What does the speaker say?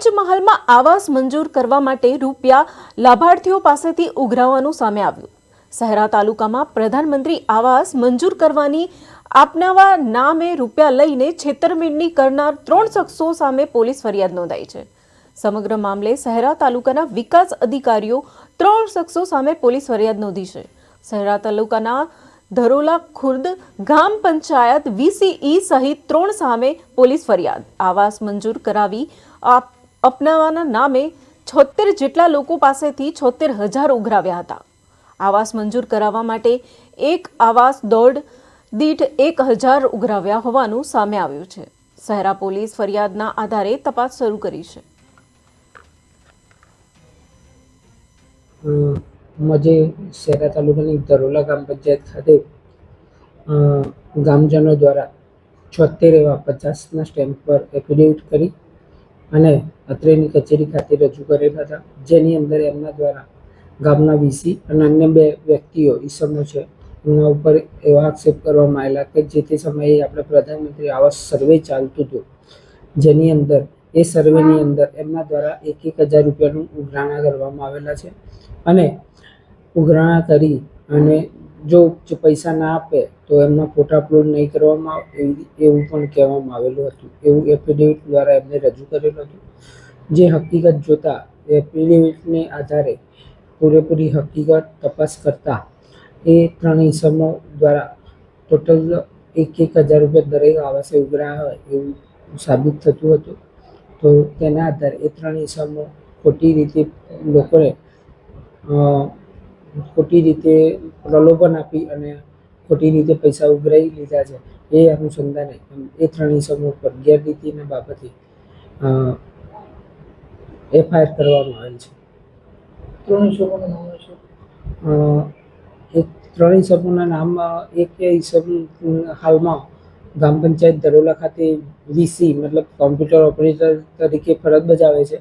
પંચમહાલમાં આવાસ મંજૂર કરવા માટે રૂપિયા લાભાર્થીઓ પાસેથી ઉઘરાવવાનું સામે આવ્યું. શહેરા તાલુકામાં પ્રધાનમંત્રી આવાસ મંજૂર કરવાની આપનાવા નામે રૂપિયા લઈને છેતરપિંડી કરનાર ત્રણ શખ્સો સામે પોલીસ ફરિયાદ નોંધાઈ છે. સમગ્ર મામલે શહેરા તાલુકાના વિકાસ અધિકારીઓ ત્રણ શખ્સો સામે પોલીસ ફરિયાદ નોંધી છે. શહેરા તાલુકાના ધરોલા ખુર્દ ગામ પંચાયત વીસીઈ સહિત ત્રણ સામે પોલીસ ફરિયાદ. આવાસ મંજૂર કરાવી આપ- અપનાવાના નામે છોતેર જેટલા લોકો પાસેથી છોતેર હજાર ઉઘરાવ્યા હતા. આવાસ મંજૂર કરાવવા માટે એક આવાસ દોઢ દીઠ એક હજાર ઉઘરાવ્યા હોવાનું સામે આવ્યું છે. શહેરા પોલીસ ફરિયાદના આધારે તપાસ શરૂ કરી છે. મજે શહેરા તાલુકાની દરોલા ગ્રામ પંચાયત ખાતે ગામજનો દ્વારા છોતેર એવા પચાસના સ્ટેમ્પ પર એફિડેવિટ કરી અને અત્રેની કચેરી ખાતે રજૂ કરેલા હતા. જેની અંદર એમના દ્વારા ગામના વીસી અને અન્ય બે વ્યક્તિઓ, ઈસમો છે, એમના ઉપર એવા આક્ષેપ કરવામાં આવેલા કે જે તે સમયે આપણે પ્રધાનમંત્રી આવાસ સર્વે ચાલતું હતું. જેની અંદર, એ સર્વેની અંદર એમના દ્વારા એક એક હજાર રૂપિયાનું ઉઘરાણા કરવામાં આવેલા છે. અને ઉઘરાણા કરી અને જો પૈસા ના આપે તો એમના ફોટા અપલોડ નહીં કરવામાં આવે એવી પણ કહેવામાં આવેલું હતું. એવું એફિડેવિટ દ્વારા એમને રજૂ કરેલું હતું. જે હકીકત જોતા એફિડેવિટને આધારે પૂરેપૂરી હકીકત તપાસ કરતા એ ત્રણ ઇસમો દ્વારા ટોટલ એક એક હજાર રૂપિયા દરેક આવાસે ઉઘરાયા હોય એવું સાબિત થતું હતું. તો તેના આધારે એ ત્રણ ઇસમો ખોટી રીતે લોકોને અ, ખોટી રીતે પ્રલોભન આપી અને ખોટી રીતે પૈસા ઉઘરાવી લીધા છે એ અનુસંધાને એ ત્રણ ઇસમો પર ગેરરીતિના બાબતે એફઆઈઆર કરવામાં આવેલ છે. ત્રણ ઈસમોનું નામ છે? એક ત્રણ ઈસમોના નામમાં એક ઈસમ હાલમાં ગ્રામ પંચાયત દરોલા ખાતે વીસી મતલબ કોમ્પ્યુટર ઓપરેટર તરીકે ફરજ બજાવે છે.